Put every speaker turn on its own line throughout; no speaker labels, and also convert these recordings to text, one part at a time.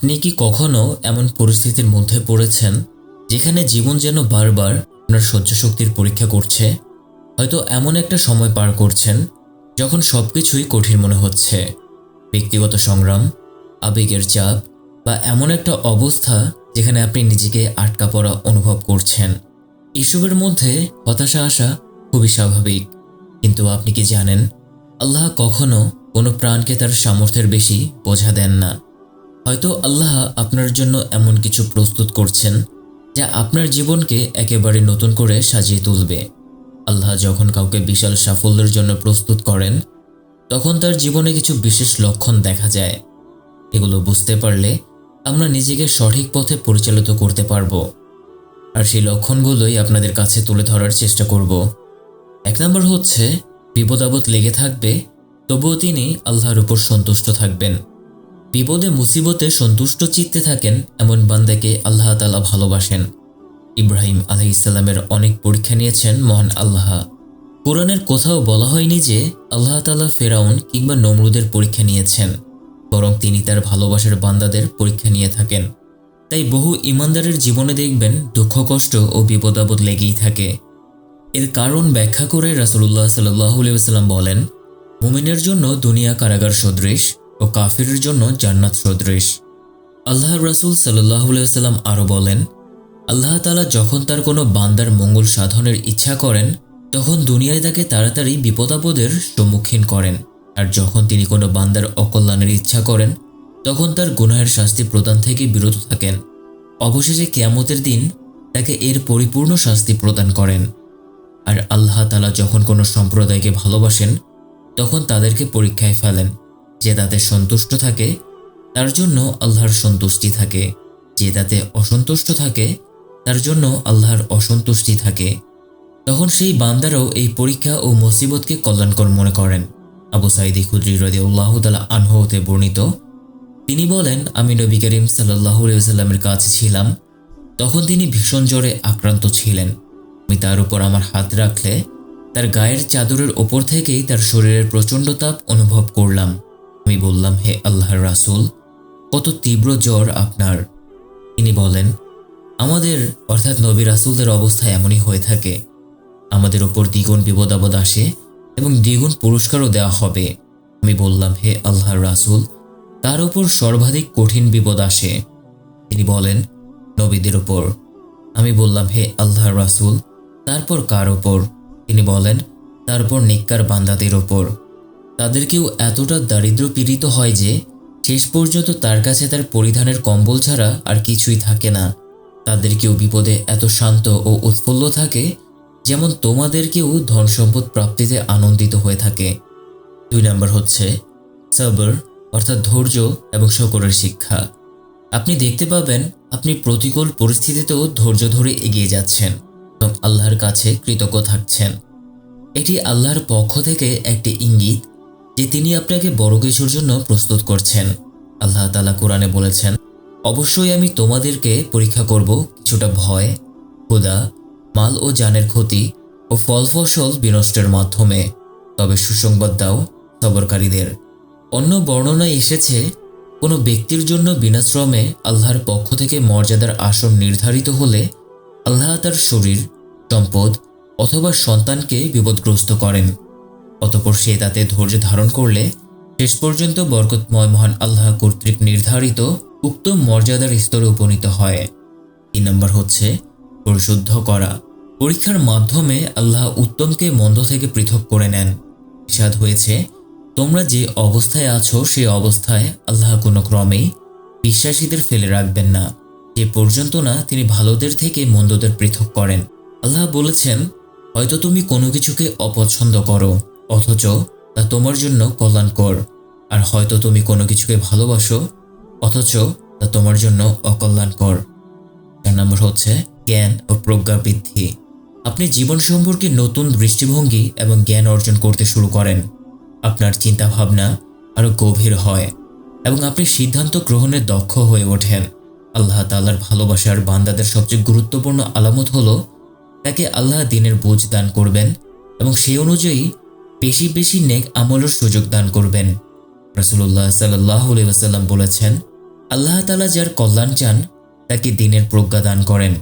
আপনি কি কখনো এমন পরিস্থিতির মধ্যে পড়েছেন যেখানে জীবন যেন বারবার আপনার সহ্য শক্তির পরীক্ষা করছে? হয়তো এমন একটা সময় পার করছেন যখন সবকিছুই কঠিন মনে হচ্ছে। ব্যক্তিগত সংগ্রাম, আবেগের চাপ বা এমন একটা অবস্থা যেখানে আপনি নিজেকে আটকা পড়া অনুভব করছেন। এসবের মধ্যে হতাশা আসা খুবই স্বাভাবিক। কিন্তু আপনি কি জানেন, আল্লাহ কখনো কোনো প্রাণকে তার সামর্থ্যের বেশি বোঝা দেন না। হয়তো আল্লাহ আপনার জন্য এমন কিছু প্রস্তুত করছেন যা আপনার জীবনকে একেবারে নতুন করে সাজিয়ে তুলবে। আল্লাহ যখন কাউকে বিশাল সাফল্যের জন্য প্রস্তুত করেন, তখন তার জীবনে কিছু বিশেষ লক্ষণ দেখা যায়। এগুলো বুঝতে পারলে আমরা নিজেকে সঠিক পথে পরিচালিত করতে পারব। আর সেই লক্ষণগুলোই আপনাদের কাছে তুলে ধরার চেষ্টা করব। এক নম্বর হচ্ছে বিপদ আপদ লেগে থাকবে, তবুও তিনি আল্লাহর উপর সন্তুষ্ট থাকবেন। বিপদে, মুসিবতে সন্তুষ্ট চিত্তে থাকেন এমন বান্দাকে আল্লাহ তালা ভালোবাসেন। ইব্রাহিম আলহ ইসলামের অনেক পরীক্ষা নিয়েছেন মহান আল্লাহ। কোরআনের কোথাও বলা হয়নি যে আল্লাহ তালা ফেরাউন কিংবা নমরুদের পরীক্ষা নিয়েছেন, বরং তিনি তার ভালোবাসার বান্দাদের পরীক্ষা নিয়ে থাকেন। তাই বহু ইমানদারের জীবনে দেখবেন দুঃখ, কষ্ট ও বিপদ আপদ লেগেই থাকে। এর কারণ ব্যাখ্যা করে রাসুল্লাহ সাল্লাম বলেন, মুমিনের জন্য দুনিয়া কারাগার সদৃশ ও কাফিরের জন্য জান্নাত সদৃশ। আল্লাহ রাসুল সাল্লাহ সাল্লাম আরও বলেন, আল্লাহ তালা যখন তার কোনো বান্দার মঙ্গল সাধনের ইচ্ছা করেন, তখন দুনিয়ায় তাকে তাড়াতাড়ি বিপদাপদের সম্মুখীন করেন। আর যখন তিনি কোনো বান্দার অকল্যাণের ইচ্ছা করেন, তখন তার গুনাহের শাস্তি প্রদান থেকে বিরত থাকেন। অবশেষে কেয়ামতের দিন তাকে এর পরিপূর্ণ শাস্তি প্রদান করেন। আর আল্লাহ তালা যখন কোনো সম্প্রদায়কে ভালোবাসেন, তখন তাদেরকে পরীক্ষায় ফেলেন। যে তাতে সন্তুষ্ট থাকে, তার জন্য আল্লাহর সন্তুষ্টি থাকে। যে তাতে অসন্তুষ্ট থাকে, তার জন্য আল্লাহর অসন্তুষ্টি থাকে। তখন সেই বান্দারাও এই পরীক্ষা ও মুসিবতকে কল্যাণকর মনে করেন। আবু সাইদি খুদ্রি রদে উল্লাহ তালা আনহতে বর্ণিত, তিনি বলেন, আমি নবী করিম সাল্লাহ সাল্লামের কাছে ছিলাম। তখন তিনি ভীষণ জ্বরে আক্রান্ত ছিলেন। আমি তার উপর আমার হাত রাখলে তার গায়ের চাদরের ওপর থেকেই তার শরীরের প্রচণ্ড তাপ অনুভব করলাম। আমি বললাম, হে আল্লাহর রাসুল, কত তীব্র জ্বর আপনার? তিনি বলেন, আমাদের, অর্থাৎ নবী রাসুলদের অবস্থা এমনই হয়ে থাকে। আমাদের ওপর দ্বিগুণ বিপদ আপদ আসে এবং দ্বিগুণ পুরস্কারও দেওয়া হবে। আমি বললাম, হে আল্লাহর রাসুল, তার ওপর সর্বাধিক কঠিন বিপদ আসে। তিনি বলেন, নবীদের ওপর। আমি বললাম, হে আল্লাহর রাসুল, তারপর কার ওপর? তিনি বলেন তারপর নিক্কার বান্দাদের ওপর। তাদেরকেও এতটা দারিদ্র পীড়িত হয় যে, শেষ পর্যন্ত তার কাছে তার পরিধানের কম্বল ছাড়া আর কিছুই থাকে না। তাদেরকেও বিপদে এত শান্ত ও উৎফুল্ল থাকে, যেমন তোমাদেরকেও ধন সম্পদ প্রাপ্তিতে আনন্দিত হয়ে থাকে। দুই নম্বর হচ্ছে, সাবর, অর্থাৎ ধৈর্য এবং শকরের শিক্ষা। আপনি দেখতে পাবেন, আপনি প্রতিকূল পরিস্থিতিতেও ধৈর্য ধরে এগিয়ে যাচ্ছেন এবং আল্লাহর কাছে কৃতজ্ঞ থাকছেন। এটি আল্লাহর পক্ষ থেকে একটি ইঙ্গিত যে তিনি আপনাকে বড় কিছুর জন্য প্রস্তুত করছেন। আল্লাহ তালা কোরআনে বলেছেন, অবশ্যই আমি তোমাদেরকে পরীক্ষা করব কিছুটা ভয় ক্ষুদা মাল ও জানের ক্ষতি ও ফল ফসল বিনষ্টের মাধ্যমে। তবে সুসংবাদ দাও সবরকারীদের অন্য বর্ণনায় এসেছে, কোনো ব্যক্তির জন্য বিনাশ্রমে আল্লাহর পক্ষ থেকে মর্যাদার আসন নির্ধারিত হলে আল্লাহ তার শরীর, সম্পদ অথবা সন্তানকে বিপদগ্রস্ত করেন। অতপর সে তাতে ধৈর্য ধারণ করলে শেষ পর্যন্ত বরকতময় মহান আল্লাহ কর্তৃক নির্ধারিত উক্ত মর্যাদার স্তরে উপনীত হয়। তিন নম্বর হচ্ছে, পরিশুদ্ধ করা। পরীক্ষার মাধ্যমে আল্লাহ উত্তমকে মন্দ থেকে পৃথক করে নেন। ইসাদ হয়েছে, তোমরা যে অবস্থায় আছো সেই অবস্থায় আল্লাহ কোনো ক্রমেই বিশ্বাসীদের ফেলে রাখবেন না। যে পর্যন্ত না, তিনি ভালোদের থেকে মন্দদের পৃথক করেন। আল্লাহ বলেছেন, হয়তো তুমি কোনো কিছুকে অপছন্দ করো। অথচ তা তোমার জন্য কল্যাণকর। আর হয়তো তুমি কোনো কিছুকে ভালোবাসো, অথচ তা তোমার জন্য অকল্যাণকর। চার নম্বর হচ্ছে জ্ঞান ও প্রজ্ঞা বৃদ্ধি। আপনি জীবন সম্পর্কে নতুন দৃষ্টিভঙ্গি এবং জ্ঞান অর্জন করতে শুরু করেন। আপনার চিন্তাভাবনা আরও গভীর হয় এবং আপনি সিদ্ধান্ত গ্রহণে দক্ষ হয়ে ওঠেন। আল্লাহ তাল্লার ভালোবাসার বান্দাদের সবচেয়ে গুরুত্বপূর্ণ আলামত হলো, তাকে আল্লাহ দিনের বোঝ দান করবেন এবং সেই অনুযায়ী বেশি বেশি নেক আমলের সুযোগ দান করবেন। রাসুল্লাহ সাল্লাহ আসাল্লাম বলেছেন, আল্লাহ তালা যার কল্যাণ চান, তাকে দিনের প্রজ্ঞা দান করেন।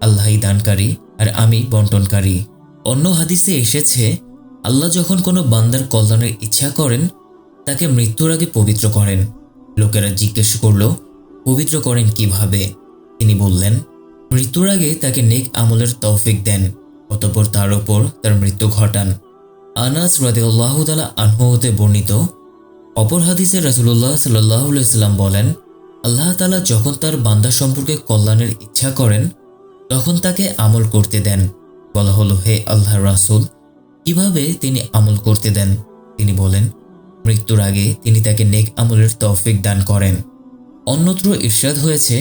আল্লাহই দানকারী আর আমি বন্টনকারী। অন্য হাদিসে এসেছে, আল্লাহ যখন কোনো বান্দার কল্যাণের ইচ্ছা করেন, তাকে মৃত্যুর আগে পবিত্র করেন। লোকেরা জিজ্ঞেস করল, পবিত্র করেন কীভাবে? তিনি বললেন, মৃত্যুর আগে তাকে নেক আমলের তৌফিক দেন, অতপর তার ওপর তার মৃত্যু ঘটান। আনাস রাদিউল্লাহ তালা আনহু বর্ণিত, অপর হাদিসে রাসুল্লাহ সাল্লাহ বলেন, আল্লাহ তালা যখন তার বান্দা সম্পর্কে কল্যাণের ইচ্ছা করেন, তখন তাকে আমল করতে দেন। বলা হলো, হে আল্লাহ রাসুল, কীভাবে তিনি আমল করতে দেন? তিনি বলেন, মৃত্যুর আগে তিনি তাকে নেক আমলের তৌফিক দান করেন। অন্যত্র ইরশাদ হয়েছে,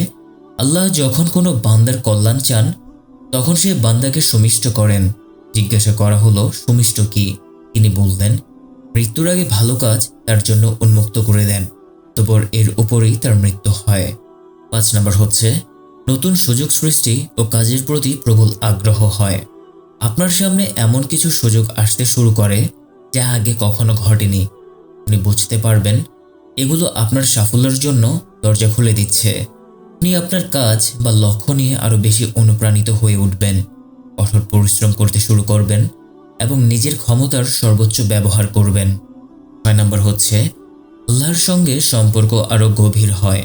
আল্লাহ যখন কোনো বান্দার কল্যাণ চান, তখন সে বান্দাকে সুমিষ্ট করেন। জিজ্ঞাসা করা হলো, সুমিষ্ট কি? তিনি বললেন মৃত্যুর আগে ভালো কাজ তার জন্য উন্মুক্ত করে দেন অতপর এর উপরেই তার মৃত্যু হয়। পাঁচ নম্বর হচ্ছে, নতুন সুযোগ সৃষ্টি ও কাজের প্রতি প্রবল আগ্রহ হয়। আপনার সামনে এমন কিছু সুযোগ আসতে শুরু করে যা আগে কখনো ঘটেনি। আপনি বুঝতে পারবেন, এগুলো আপনার সাফল্যের জন্য দরজা খুলে দিচ্ছে। আপনি আপনার কাজ বা লক্ষ্য নিয়ে আরও বেশি অনুপ্রাণিত হয়ে উঠবেন। কঠোর পরিশ্রম করতে শুরু করবেন। এবং নিজের ক্ষমতার সর্বোচ্চ ব্যবহার করবেন। ছয় নম্বর হচ্ছে, আল্লাহর সঙ্গে সম্পর্ক আরও গভীর হয়।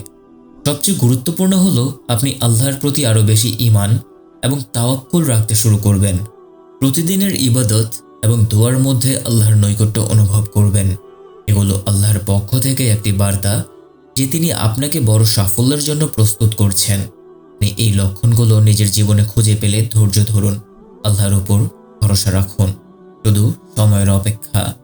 সবচেয়ে গুরুত্বপূর্ণ হলো আপনি আল্লাহর প্রতি আরও বেশি ইমান এবং তাওয়াক্কুল রাখতে শুরু করবেন। প্রতিদিনের ইবাদত এবং দোয়ার মধ্যে আল্লাহর নৈকট্য অনুভব করবেন। এগুলো আল্লাহর পক্ষ থেকে একটি বার্তা যে তিনি আপনাকে বড় সাফল্যের জন্য প্রস্তুত করছেন। আপনি এই লক্ষণগুলো নিজের জীবনে খুঁজে পেলে ধৈর্য ধরুন। আল্লাহর উপর ভরসা রাখুন। শুধু সময়ের অপেক্ষা।